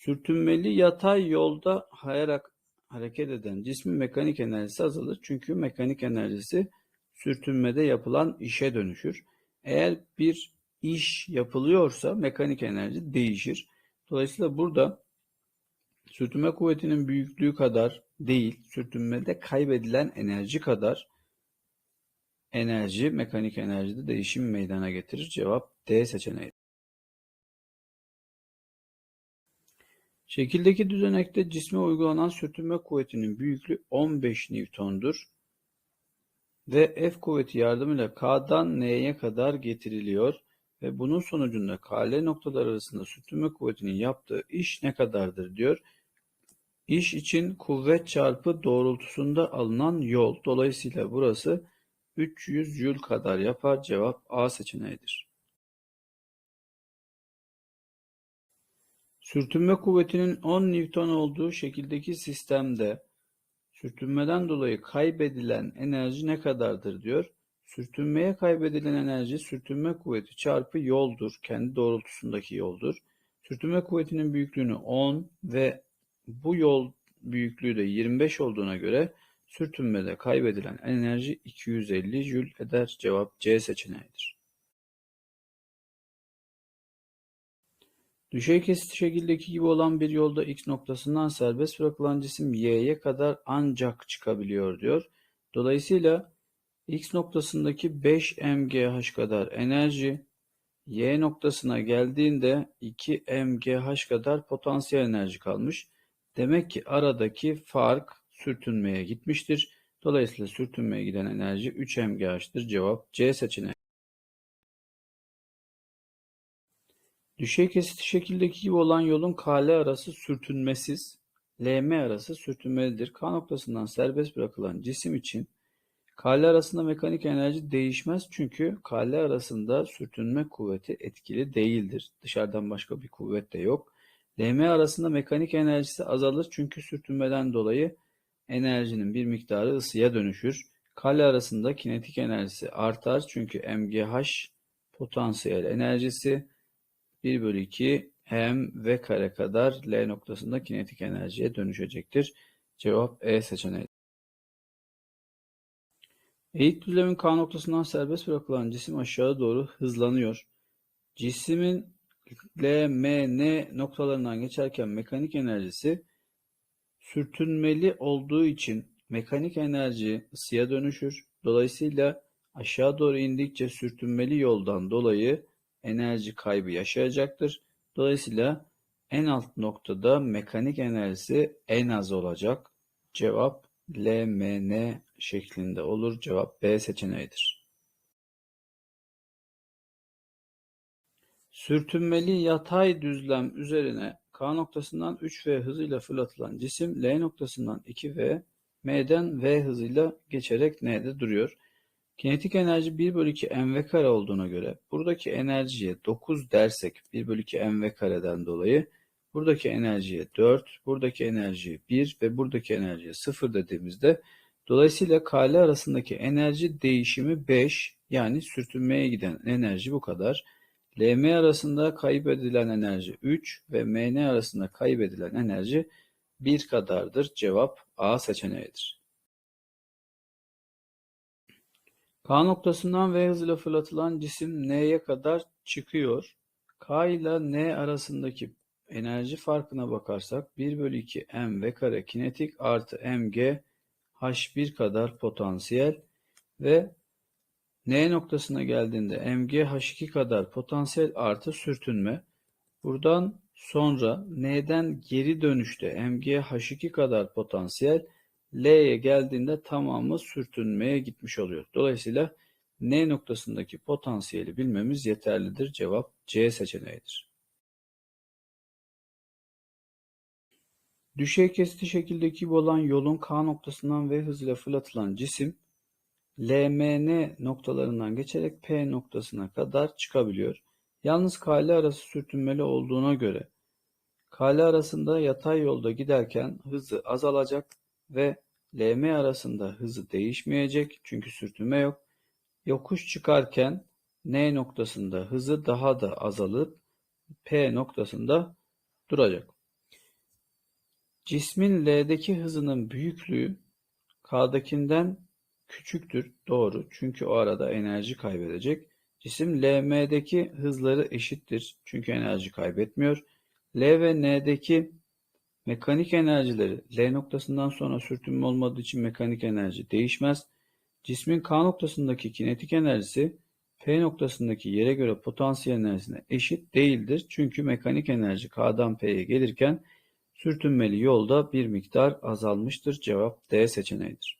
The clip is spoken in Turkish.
Sürtünmeli yatay yolda hayarak hareket eden cismin mekanik enerjisi azalır. Çünkü mekanik enerjisi sürtünmede yapılan işe dönüşür. Eğer bir iş yapılıyorsa mekanik enerji değişir. Dolayısıyla burada sürtünme kuvvetinin büyüklüğü kadar değil, sürtünmede kaybedilen enerji kadar enerji, mekanik enerjide değişim meydana getirir. Cevap D seçeneği. Şekildeki düzenekte cisme uygulanan sürtünme kuvvetinin büyüklüğü 15 Newton'dur ve F kuvveti yardımıyla K'dan N'ye kadar getiriliyor ve bunun sonucunda KL noktalar arasında sürtünme kuvvetinin yaptığı iş ne kadardır diyor. İş için kuvvet çarpı doğrultusunda alınan yol. Dolayısıyla burası 300 Joule kadar yapar. Cevap A seçeneğidir. Sürtünme kuvvetinin 10 Newton olduğu şekildeki sistemde sürtünmeden dolayı kaybedilen enerji ne kadardır diyor. Sürtünmeye kaybedilen enerji sürtünme kuvveti çarpı yoldur. Kendi doğrultusundaki yoldur. Sürtünme kuvvetinin büyüklüğünü 10 ve bu yol büyüklüğü de 25 olduğuna göre sürtünmede kaybedilen enerji 250 Joule eder. Cevap C seçeneğidir. Düşey kesiti şekildeki gibi olan bir yolda X noktasından serbest bırakılan cisim Y'ye kadar ancak çıkabiliyor diyor. Dolayısıyla X noktasındaki 5 mgh kadar enerji Y noktasına geldiğinde 2 mgh kadar potansiyel enerji kalmış. Demek ki aradaki fark sürtünmeye gitmiştir. Dolayısıyla sürtünmeye giden enerji 3 mgh'tır. Cevap C seçeneği. Düşey kesiti şekildeki gibi olan yolun KL arası sürtünmesiz, LM arası sürtünmelidir. K noktasından serbest bırakılan cisim için KL arasında mekanik enerji değişmez çünkü KL arasında sürtünme kuvveti etkili değildir. Dışarıdan başka bir kuvvet de yok. LM arasında mekanik enerjisi azalır çünkü sürtünmeden dolayı enerjinin bir miktarı ısıya dönüşür. KL arasında kinetik enerjisi artar çünkü MGH potansiyel enerjisi 1 bölü 2 m v kare kadar L noktasında kinetik enerjiye dönüşecektir. Cevap E seçeneği. Eğik düzlemin K noktasından serbest bırakılan cisim aşağı doğru hızlanıyor. Cismin L, M, N noktalarından geçerken mekanik enerjisi sürtünmeli olduğu için mekanik enerji ısıya dönüşür. Dolayısıyla aşağı doğru indikçe sürtünmeli yoldan dolayı enerji kaybı yaşayacaktır. Dolayısıyla en alt noktada mekanik enerjisi en az olacak. Cevap LMN şeklinde olur. Cevap B seçeneğidir. Sürtünmeli yatay düzlem üzerine K noktasından 3V hızıyla fırlatılan cisim L noktasından 2V, M'den V hızıyla geçerek N'de duruyor. Kinetik enerji 1 bölü 2 mv kare olduğuna göre buradaki enerjiye 9 dersek 1 bölü 2 mv kareden dolayı buradaki enerjiye 4, buradaki enerjiye 1 ve buradaki enerjiye 0 dediğimizde dolayısıyla KL arasındaki enerji değişimi 5 yani sürtünmeye giden enerji bu kadar. LM arasında kaybedilen enerji 3 ve MN arasında kaybedilen enerji 1 kadardır. Cevap A seçeneğidir. K noktasından V hızıyla fırlatılan cisim N'ye kadar çıkıyor. K ile N arasındaki enerji farkına bakarsak 1 bölü 2 m v kare kinetik artı mg h1 kadar potansiyel ve N noktasına geldiğinde mg h2 kadar potansiyel artı sürtünme. Buradan sonra N'den geri dönüşte mg h2 kadar potansiyel L'ye geldiğinde tamamı sürtünmeye gitmiş oluyor. Dolayısıyla N noktasındaki potansiyeli bilmemiz yeterlidir. Cevap C seçeneğidir. Düşey kesiti şekildeki olan yolun K noktasından V hızıyla fırlatılan cisim LMN noktalarından geçerek P noktasına kadar çıkabiliyor. Yalnız KL arası sürtünmeli olduğuna göre KL arasında yatay yolda giderken hızı azalacak ve Lm arasında hızı değişmeyecek çünkü sürtünme yok. Yokuş çıkarken N noktasında hızı daha da azalıp P noktasında duracak. Cismin L'deki hızının büyüklüğü K'dakinden küçüktür. Doğru. Çünkü o arada enerji kaybedecek. Cisim LM'deki hızları eşittir. Çünkü enerji kaybetmiyor. L ve N'deki mekanik enerjileri L noktasından sonra sürtünme olmadığı için mekanik enerji değişmez. Cismin K noktasındaki kinetik enerjisi P noktasındaki yere göre potansiyel enerjisine eşit değildir. Çünkü mekanik enerji K'dan P'ye gelirken sürtünmeli yolda bir miktar azalmıştır. Cevap D seçeneğidir.